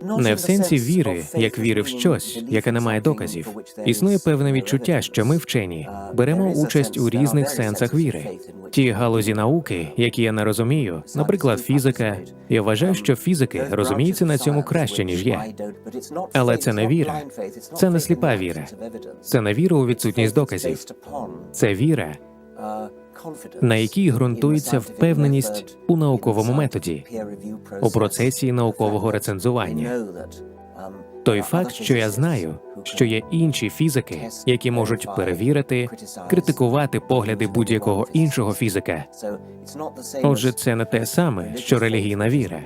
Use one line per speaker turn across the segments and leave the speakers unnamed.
Не в сенсі віри, як віри в щось, яке не має доказів. Існує певне відчуття, що ми вчені беремо участь у різних сенсах віри. Ті галузі науки, які я не розумію, наприклад, фізика. Я вважаю, що фізики розуміються на цьому краще ніж я.
Але це не віра, це не сліпа віра.
Це не віра у відсутність доказів. Це віра, на якій ґрунтується впевненість у науковому методі, у процесі наукового рецензування. Той факт, що я знаю, що є інші фізики, які можуть перевірити, критикувати погляди будь-якого іншого фізика. Отже, це не те саме, що релігійна віра,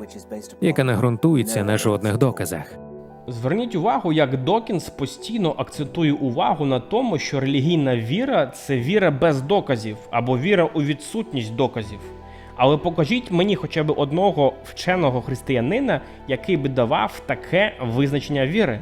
яка не ґрунтується на жодних доказах.
Зверніть увагу, як Докінс постійно акцентує увагу на тому, що релігійна віра це віра без доказів або віра у відсутність доказів. Але покажіть мені хоча б одного вченого християнина, який би давав таке визначення віри.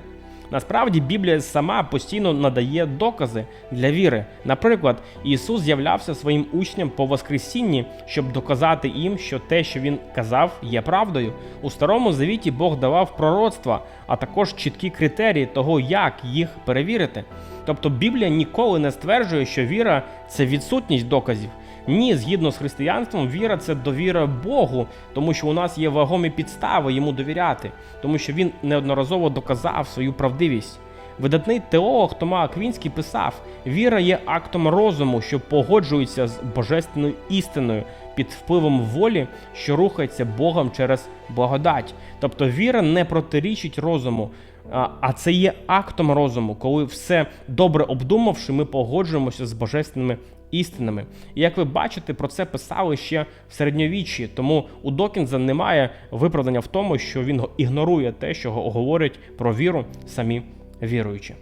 Насправді Біблія сама постійно надає докази для віри. Наприклад, Ісус з'являвся своїм учням по Воскресінні, щоб доказати їм, що те, що він казав, є правдою. У старому завіті Бог давав пророцтва, а також чіткі критерії того, як їх перевірити. Тобто Біблія ніколи не стверджує, що віра це відсутність доказів. Ні, згідно з християнством, віра це довіра Богу, тому що у нас є вагомі підстави йому довіряти, тому що він неодноразово доказав свою правдивість. Видатний теолог Тома Аквінський писав: віра є актом розуму, що погоджується з божественною істиною під впливом волі, що рухається Богом через благодать. Тобто віра не протирічить розуму, а- це є актом розуму, коли все добре обдумавши, ми погоджуємося з божественними істинами. І як ви бачите, про це писали ще в середньовіччі. Тому у Докінза немає виправдання в тому, що він ігнорує те, що говорять про віру самі віруючі.